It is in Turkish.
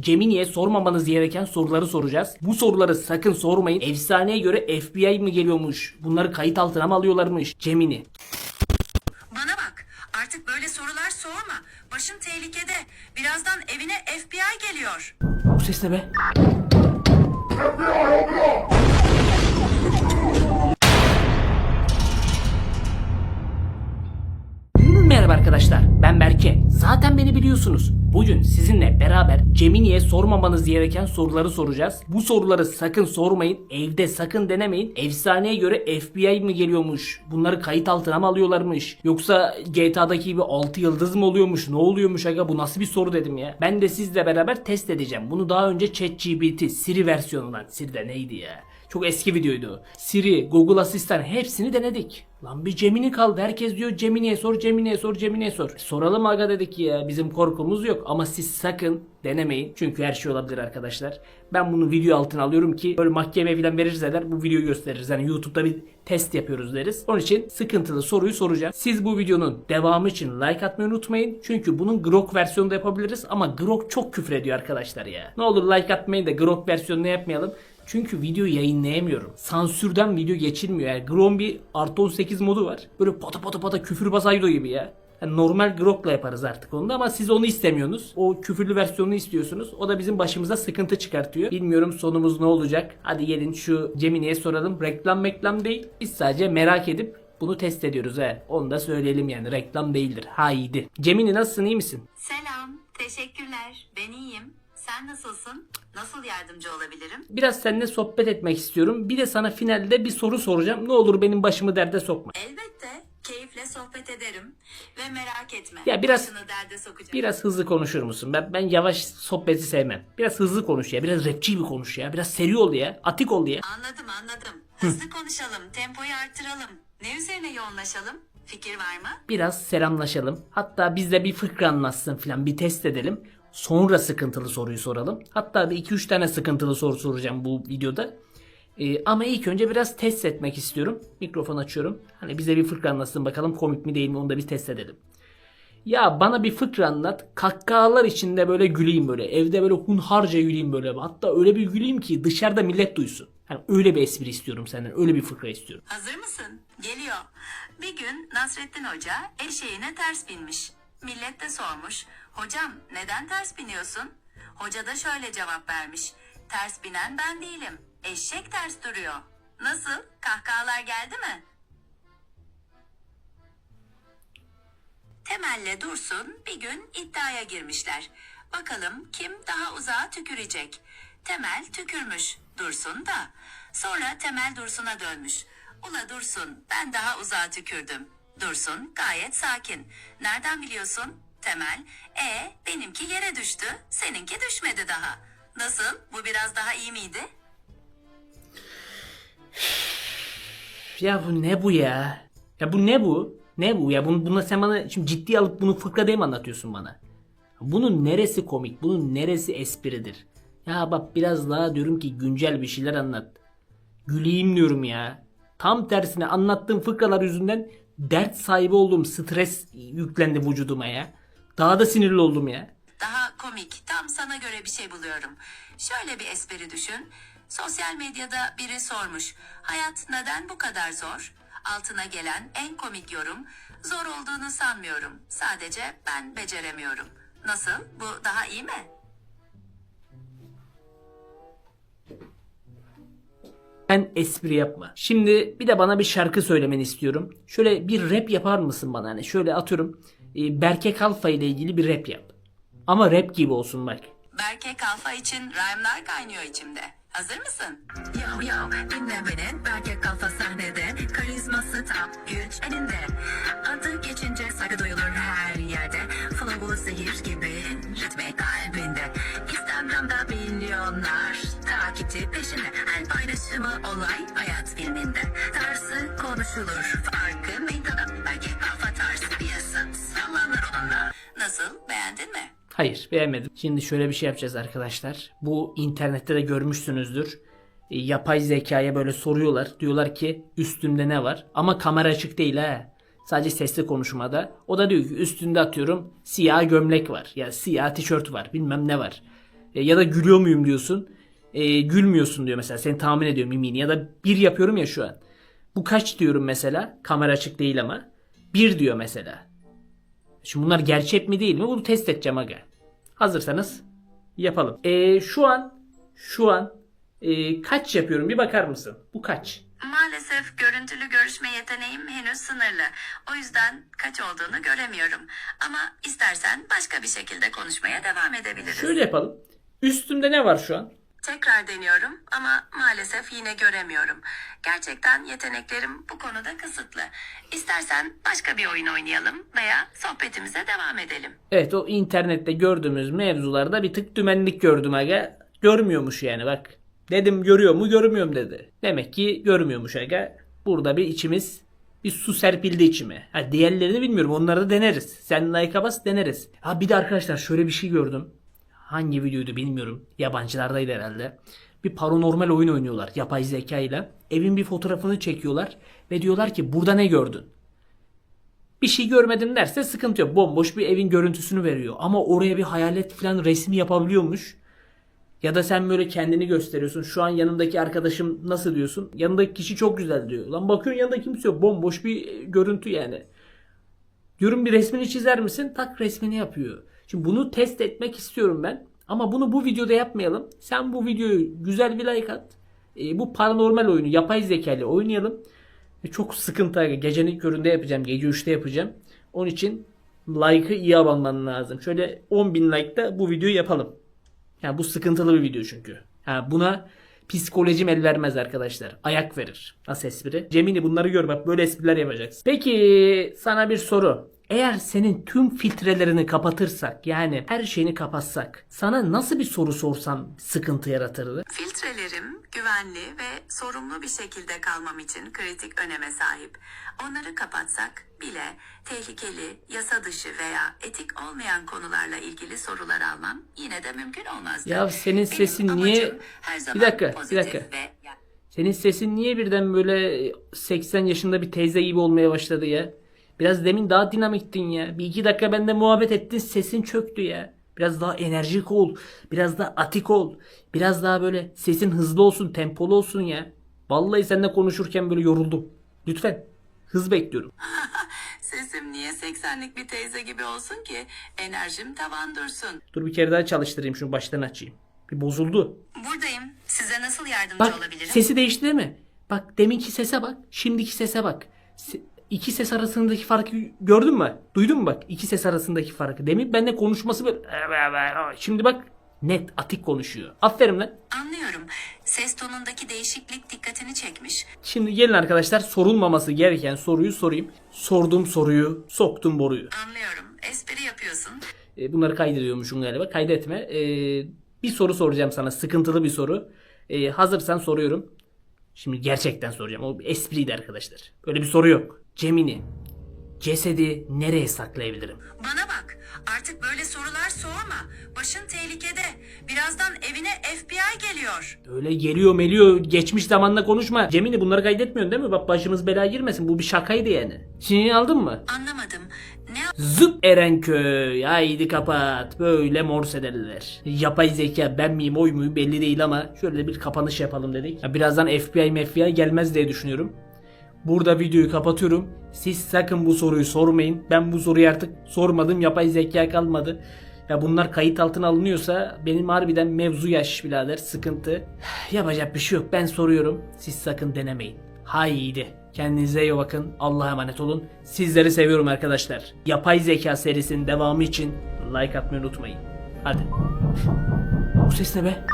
Gemini'ye sormamanız gereken soruları soracağız. Bu soruları sakın sormayın. Efsaneye göre FBI mi geliyormuş? Bunları kayıt altına mı alıyorlarmış? Gemini. Bana bak artık böyle sorular sorma. Başın tehlikede. Birazdan evine FBI geliyor. Bu ses ne be? Merhaba arkadaşlar, ben Berke. Zaten beni biliyorsunuz. Bugün sizinle beraber Gemini'ye sormamanız gereken soruları soracağız. Bu soruları sakın sormayın, evde sakın denemeyin. Efsaneye göre FBI mi geliyormuş? Bunları kayıt altına mı alıyorlarmış? Yoksa GTA'daki gibi 6 yıldız mı oluyormuş? Ne oluyormuş aga? Bu nasıl bir soru dedim ya. Ben de sizle beraber test edeceğim. Bunu daha önce ChatGPT, Siri versiyonundan. Siri de neydi ya? Çok eski videoydu. Siri, Google Asistan hepsini denedik. Lan bir Gemini kaldı. Herkes diyor Gemini'ye sor, Gemini'ye sor, Gemini'ye sor. E, soralım aga dedik ya. Bizim korkumuz yok. Ama siz sakın denemeyin. Çünkü her şey olabilir arkadaşlar. Ben bunu video altına alıyorum ki böyle mahkeme falan verirseler bu videoyu gösteririz. Yani YouTube'da bir test yapıyoruz deriz. Onun için sıkıntılı soruyu soracağım. Siz bu videonun devamı için like atmayı unutmayın. Çünkü bunun Grok versiyonu da yapabiliriz. Ama Grok çok küfür ediyor arkadaşlar ya. Ne olur like atmayın da Grok versiyonunu yapmayalım. Çünkü video yayınlayamıyorum. Sansürden video geçilmiyor. Yani Grom bir artı 18 modu var. Böyle pata pata pata küfür basaydo gibi ya. Yani normal Grok'la yaparız artık onu da ama siz onu istemiyorsunuz. O küfürlü versiyonunu istiyorsunuz. O da bizim başımıza sıkıntı çıkartıyor. Bilmiyorum sonumuz ne olacak. Hadi gelin şu Gemini'ye soralım. Reklam meklam değil. Biz sadece merak edip bunu test ediyoruz he. Onu da söyleyelim yani. Reklam değildir. Haydi. Gemini nasılsın iyi misin? Selam, teşekkürler. Ben iyiyim. Sen nasılsın? Nasıl yardımcı olabilirim? Biraz seninle sohbet etmek istiyorum. Bir de sana finalde bir soru soracağım. Ne olur benim başımı derde sokma. Elbette. Keyifle sohbet ederim. Ve merak etme. Ya biraz- Başını derde sokacağım. Biraz hızlı konuşur musun? Ben ben yavaş sohbeti sevmem. Biraz hızlı konuş ya. Biraz rapçi gibi konuş ya. Biraz seri ol ya. Atik ol ya. Anladım anladım. Hızlı konuşalım. Tempoyu arttıralım. Ne üzerine yoğunlaşalım? Fikir var mı? Biraz selamlaşalım. Hatta biz de bir fıkra anlatsın falan bir test edelim. Sonra sıkıntılı soruyu soralım. Hatta bir 2-3 tane sıkıntılı soru soracağım bu videoda. Ee, ama ilk önce biraz test etmek istiyorum. Mikrofon açıyorum. Hani bize bir fıkra anlatsın bakalım komik mi değil mi onu da bir test edelim. Ya bana bir fıkra anlat. Kahkahalar içinde böyle güleyim böyle. Evde böyle hunharca güleyim böyle. Hatta öyle bir güleyim ki dışarıda millet duysun. Hani öyle bir espri istiyorum senden. Öyle bir fıkra istiyorum. Hazır mısın? Geliyor. Bir gün Nasrettin Hoca eşeğine ters binmiş. Millet de sormuş. Hocam neden ters biniyorsun? Hoca da şöyle cevap vermiş. Ters binen ben değilim. Eşek ters duruyor. Nasıl? Kahkahalar geldi mi? Temel'le Dursun bir gün iddiaya girmişler. Bakalım kim daha uzağa tükürecek. Temel tükürmüş, Dursun da. Sonra Temel Dursun'a dönmüş. Ula Dursun, ben daha uzağa tükürdüm. Dursun gayet sakin. Nereden biliyorsun? Temel, e benimki yere düştü, seninki düşmedi daha. Nasıl? Bu biraz daha iyi miydi? Ya bu ne bu ya? Ya bu ne bu? Ne bu ya? Bunu, buna sen bana şimdi ciddi alıp bunu fıkra diye mi anlatıyorsun bana? Bunun neresi komik? Bunun neresi espridir? Ya bak biraz daha diyorum ki güncel bir şeyler anlat. Güleyim diyorum ya. Tam tersine anlattığım fıkralar yüzünden dert sahibi oldum. Stres yüklendi vücuduma ya. Daha da sinirli oldum ya. Daha komik, tam sana göre bir şey buluyorum. Şöyle bir espri düşün. Sosyal medyada biri sormuş. Hayat neden bu kadar zor? Altına gelen en komik yorum. Zor olduğunu sanmıyorum. Sadece ben beceremiyorum. Nasıl? Bu daha iyi mi? Sen espri yapma. Şimdi bir de bana bir şarkı söylemeni istiyorum. Şöyle bir rap yapar mısın bana? Hani şöyle atıyorum. e, Berke Kalfa ile ilgili bir rap yap. Ama rap gibi olsun bak. Berke Kalfa için rhyme'lar kaynıyor içimde. Hazır mısın? Yo yo dinle beni Berke Kalfa sahnede Karizması tam güç elinde Adı geçince saygı duyulur her yerde Flow'u zehir gibi ritmi kalbinde Instagram'da milyonlar takipçi peşinde Her paylaşımı olay hayat filminde Tarzı konuşulur farkı meydana Berke Kalfa tarzı piyasa sallanır onunla Nasıl beğendin mi? Hayır beğenmedim. Şimdi şöyle bir şey yapacağız arkadaşlar. Bu internette de görmüşsünüzdür. E, yapay zekaya böyle soruyorlar. Diyorlar ki üstünde ne var? Ama kamera açık değil ha. Sadece sesli konuşmada. O da diyor ki üstünde atıyorum siyah gömlek var. Ya siyah tişört var. Bilmem ne var. E, ya da gülüyor muyum diyorsun. E, gülmüyorsun diyor mesela. Seni tahmin ediyor mimini. Ya da bir yapıyorum ya şu an. Bu kaç diyorum mesela. Kamera açık değil ama. Bir diyor mesela. Şimdi bunlar gerçek mi değil mi? Bunu test edeceğim aga. Hazırsanız yapalım. E, şu an şu an e, kaç yapıyorum bir bakar mısın? Bu kaç? Maalesef görüntülü görüşme yeteneğim henüz sınırlı. O yüzden kaç olduğunu göremiyorum. Ama istersen başka bir şekilde konuşmaya devam edebiliriz. Şöyle yapalım. Üstümde ne var şu an? Tekrar deniyorum ama maalesef yine göremiyorum. Gerçekten yeteneklerim bu konuda kısıtlı. İstersen başka bir oyun oynayalım veya sohbetimize devam edelim. Evet o internette gördüğümüz mevzularda bir tık dümenlik gördüm aga. Görmüyormuş yani bak. Dedim görüyor mu görmüyorum dedi. Demek ki görmüyormuş aga. Burada bir içimiz bir su serpildi içime. Ha, diğerlerini bilmiyorum onları da deneriz. Sen like'a bas deneriz. Ha bir de arkadaşlar şöyle bir şey gördüm. Hangi videoydu bilmiyorum. Yabancılardaydı herhalde. Bir paranormal oyun oynuyorlar yapay zeka ile. Evin bir fotoğrafını çekiyorlar ve diyorlar ki burada ne gördün? bir şey görmedim derse sıkıntı yok. Bomboş bir evin görüntüsünü veriyor. Ama oraya bir hayalet falan resmi yapabiliyormuş. Ya da sen böyle kendini gösteriyorsun. Şu an yanındaki arkadaşım nasıl diyorsun? Yanındaki kişi çok güzel diyor. Lan bakıyorsun yanında kimse yok. Bomboş bir e, görüntü yani. Diyorum bir resmini çizer misin? Tak resmini yapıyor. Şimdi bunu test etmek istiyorum ben. Ama bunu bu videoda yapmayalım. Sen bu videoyu güzel bir like at. E, bu paranormal oyunu yapay zeka oynayalım. E, çok sıkıntı. Gecenin köründe yapacağım. Gece 3'te yapacağım. Onun için like'ı iyi alman lazım. Şöyle 10.000 like'da bu videoyu yapalım. Yani bu sıkıntılı bir video çünkü. Ha, buna psikolojim el vermez arkadaşlar. Ayak verir. Nasıl espri? Cemini bunları gör bak böyle espriler yapacaksın. Peki sana bir soru. Eğer senin tüm filtrelerini kapatırsak yani her şeyini kapatsak sana nasıl bir soru sorsam sıkıntı yaratırdı? Filtrelerim güvenli ve sorumlu bir şekilde kalmam için kritik öneme sahip. Onları kapatsak bile tehlikeli, yasa dışı veya etik olmayan konularla ilgili sorular almam yine de mümkün olmazdı. Ya senin Benim sesin amacım niye- her Bir zaman dakika, bir dakika. ve Senin sesin niye birden böyle 80 yaşında bir teyze gibi olmaya başladı ya? Biraz demin daha dinamiktin ya. Bir iki dakika bende muhabbet ettin sesin çöktü ya. Biraz daha enerjik ol. Biraz daha atik ol. Biraz daha böyle sesin hızlı olsun, tempolu olsun ya. Vallahi seninle konuşurken böyle yoruldum. Lütfen. Hız bekliyorum. Sesim niye 80'lik bir teyze gibi olsun ki? Enerjim tavan dursun. Dur bir kere daha çalıştırayım şunu baştan açayım. Bir bozuldu. Buradayım. Size nasıl yardımcı Bak olabilirim? sesi değişti değil mi? Bak deminki sese bak. Şimdiki sese bak. Se- iki ses arasındaki farkı gördün mü? Duydun mu bak? İki ses arasındaki farkı. Demin benimle konuşması böyle. Şimdi bak net atik konuşuyor. Aferin lan. Anlıyorum. Ses tonundaki değişiklik dikkatini çekmiş. Şimdi gelin arkadaşlar sorulmaması gereken soruyu sorayım. Sorduğum soruyu soktum boruyu. Anlıyorum. Espri yapıyorsun. E, bunları kaydediyormuşum galiba. Kaydetme. E, bir soru soracağım sana. Sıkıntılı bir soru. E, hazırsan soruyorum. Şimdi gerçekten soracağım. O bir espriydi arkadaşlar. Böyle bir soru yok. Cemini. Cesedi nereye saklayabilirim? Bana bak. Artık böyle sorular sorma. Başın tehlikede. Birazdan evine FBI geliyor. Öyle geliyor meliyor geçmiş zamanla konuşma. Cemini bunları kaydetmiyorsun değil mi? Bak başımız belaya girmesin. Bu bir şakaydı yani. Sinini aldın mı? Anlamadım. Ne Zıp Erenköy. Haydi kapat. Böyle mors ederler. Yapay zeka ben miyim oy muyum belli değil ama şöyle bir kapanış yapalım dedik. Ya birazdan FBI FBI gelmez diye düşünüyorum. Burada videoyu kapatıyorum. Siz sakın bu soruyu sormayın. Ben bu soruyu artık sormadım. Yapay zeka kalmadı. Ya bunlar kayıt altına alınıyorsa benim harbiden mevzu yaş birader sıkıntı. Yapacak bir şey yok. Ben soruyorum. Siz sakın denemeyin. Haydi. Kendinize iyi bakın. Allah'a emanet olun. Sizleri seviyorum arkadaşlar. Yapay zeka serisinin devamı için like atmayı unutmayın. Hadi. Bu ses ne be?